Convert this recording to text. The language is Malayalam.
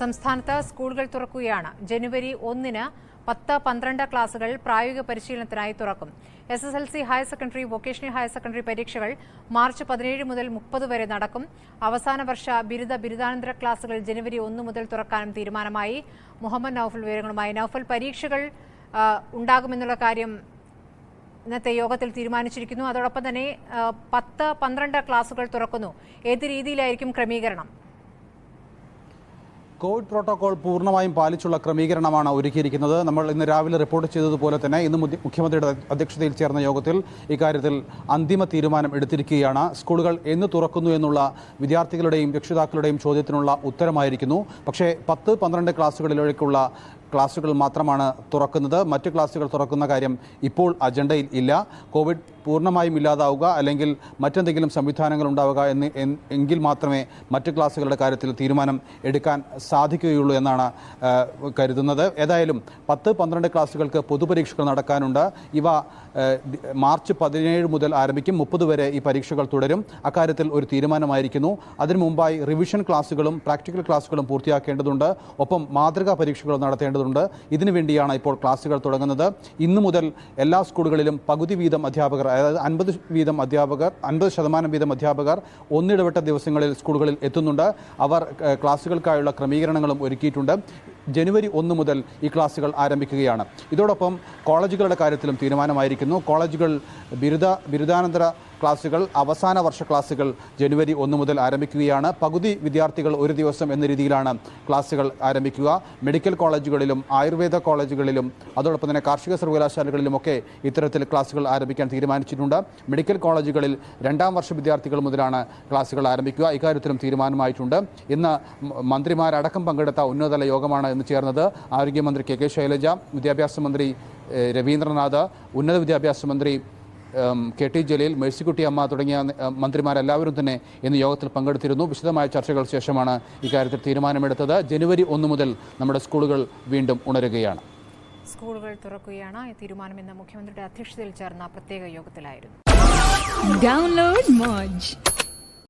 സംസ്ഥാനത്ത് സ്കൂളുകൾ തുറക്കുകയാണ്. ജനുവരി ഒന്നിന് പത്ത് പന്ത്രണ്ട് ക്ലാസുകൾ പ്രായോഗിക പരിശീലനത്തിനായി തുറക്കും. S S L C higher secondary vocational higher secondary പരീക്ഷകൾ മാർച്ച് പതിനേഴ് മുതൽ മുപ്പത് വരെ നടക്കും. അവസാന വർഷ ബിരുദ ബിരുദാനന്തര ക്ലാസുകൾ ജനുവരി ഒന്ന് മുതൽ തുറക്കാനും തീരുമാനമായി. മുഹമ്മദ് നൌഫൽ വിവരങ്ങളുമായി. നൌഫൽ പരീക്ഷകൾ ഉണ്ടാകുമെന്നുള്ള കാര്യം ഇന്നത്തെ യോഗത്തിൽ തീരുമാനിച്ചിരിക്കുന്നു. അതോടൊപ്പം തന്നെ പത്ത് പന്ത്രണ്ട് ക്ലാസുകൾ തുറക്കുന്നു. ഏത് രീതിയിലായിരിക്കും ക്രമീകരണം? കോവിഡ് പ്രോട്ടോകോൾ പൂർണമായും പാലിച്ചുള്ള ക്രമീകരണമാണ് ഒരുക്കിയിരിക്കുന്നത്. നമ്മൾ ഇന്ന് രാവിലെ റിപ്പോർട്ട് ചെയ്തതുപോലെ തന്നെ ഇന്ന് മുഖ്യ- മുഖ്യമന്ത്രിയുടെ അധ്യക്ഷതയിൽ ചേർന്ന യോഗത്തിൽ ഇക്കാര്യത്തിൽ അന്തിമ തീരുമാനം എടുത്തിരിക്കുകയാണ്. സ്കൂളുകൾ എന്ന് തുറക്കുന്നു എന്നുള്ള വിദ്യാർത്ഥികളുടെയും രക്ഷിതാക്കളുടെയും ചോദ്യത്തിനുള്ള ഉത്തരമായിരിക്കുന്നു. പക്ഷേ പത്ത് പന്ത്രണ്ട് ക്ലാസ്സുകളിലേക്കുള്ള ക്ലാസ്സുകൾ മാത്രമാണ് തുറക്കുന്നത്. മറ്റ് ക്ലാസ്സുകൾ തുറക്കുന്ന കാര്യം ഇപ്പോൾ അജണ്ടയിൽ ഇല്ല. കോവിഡ് പൂർണമായും ഇല്ലാതാവുക അല്ലെങ്കിൽ മറ്റെന്തെങ്കിലും സംവിധാനങ്ങൾ ഉണ്ടാവുക എന്ന് എങ്കിൽ മാത്രമേ മറ്റ് ക്ലാസ്സുകളുടെ കാര്യത്തിൽ തീരുമാനം എടുക്കാൻ സാധിക്കുകയുള്ളൂ എന്നാണ് കരുതുന്നത്. ഏതായാലും പത്ത് പന്ത്രണ്ട് ക്ലാസ്സുകൾക്ക് പൊതുപരീക്ഷകൾ നടക്കാനുണ്ട്. ഇവ മാർച്ച് പതിനേഴ് മുതൽ ആരംഭിക്കും. മുപ്പത് വരെ ഈ പരീക്ഷകൾ തുടരും. അക്കാര്യത്തിൽ ഒരു തീരുമാനമായിരിക്കുന്നു. അതിനു മുമ്പായി റിവിഷൻ ക്ലാസ്സുകളും പ്രാക്ടിക്കൽ ക്ലാസ്സുകളും പൂർത്തിയാക്കേണ്ടതുണ്ട്. ഒപ്പം മാതൃകാ പരീക്ഷകളും നടത്തേണ്ടതുണ്ട്. ഇതിനു വേണ്ടിയാണ് ഇപ്പോൾ ക്ലാസ്സുകൾ തുടങ്ങുന്നത്. ഇന്നു മുതൽ എല്ലാ സ്കൂളുകളിലും പകുതി വീതം അധ്യാപകർ അതായത് അൻപത് വീതം അധ്യാപകർ അൻപത് ശതമാനം വീതം അധ്യാപകർ ഒന്നിടവിട്ട ദിവസങ്ങളിൽ സ്കൂളുകളിൽ എത്തുന്നുണ്ട്. അവർ ക്ലാസുകൾക്കായുള്ള ക്രമീകരണങ്ങളും ഒരുക്കിയിട്ടുണ്ട്. ജനുവരി ഒന്ന് മുതൽ ഈ ക്ലാസ്സുകൾ ആരംഭിക്കുകയാണ്. ഇതോടൊപ്പം കോളേജുകളുടെ കാര്യത്തിലും തീരുമാനമായിരിക്കുന്നു. കോളേജുകൾ ബിരുദ ബിരുദാനന്തര ക്ലാസ്സുകൾ അവസാന വർഷ ക്ലാസ്സുകൾ ജനുവരി ഒന്ന് മുതൽ ആരംഭിക്കുകയാണ്. പകുതി വിദ്യാർത്ഥികൾ ഒരു ദിവസം എന്ന രീതിയിലാണ് ക്ലാസ്സുകൾ ആരംഭിക്കുക. മെഡിക്കൽ കോളേജുകളിലും ആയുർവേദ കോളേജുകളിലും അതോടൊപ്പം തന്നെ കാർഷിക സർവകലാശാലകളിലുമൊക്കെ ഇത്തരത്തിൽ ക്ലാസ്സുകൾ ആരംഭിക്കാൻ തീരുമാനിച്ചിട്ടുണ്ട്. മെഡിക്കൽ കോളേജുകളിൽ രണ്ടാം വർഷ വിദ്യാർത്ഥികൾ മുതലാണ് ക്ലാസ്സുകൾ ആരംഭിക്കുക. ഇക്കാര്യത്തിലും തീരുമാനമായിട്ടുണ്ട്. ഇന്ന് മന്ത്രിമാരടക്കം പങ്കെടുത്ത ഉന്നതതല യോഗമാണ് ഇന്ന് ചേർന്നത് ആരോഗ്യമന്ത്രി കെ കെ ശൈലജ വിദ്യാഭ്യാസ മന്ത്രി രവീന്ദ്രനാഥ് ഉന്നത വിദ്യാഭ്യാസ മന്ത്രി കെ ടി ജലീൽ മേഴ്സിക്കുട്ടി അമ്മ തുടങ്ങിയ മന്ത്രിമാരെല്ലാവരും തന്നെ ഇന്ന് യോഗത്തിൽ പങ്കെടുത്തിരുന്നു. വിശദമായ ചർച്ചകൾ ശേഷമാണ് ഇക്കാര്യത്തിൽ തീരുമാനമെടുത്തത്. ജനുവരി ഒന്ന് മുതൽ നമ്മുടെ സ്കൂളുകൾ വീണ്ടും ഉണരുകയാണ്. സ്കൂളുകൾ തുറക്കുകയാണ്. ഈ തീരുമാനം ഇന്ന് മുഖ്യമന്ത്രിയുടെ അധ്യക്ഷതയിൽ ചേർന്ന പ്രത്യേക യോഗത്തിലായിരുന്നു. ഡൗൺലോഡ്.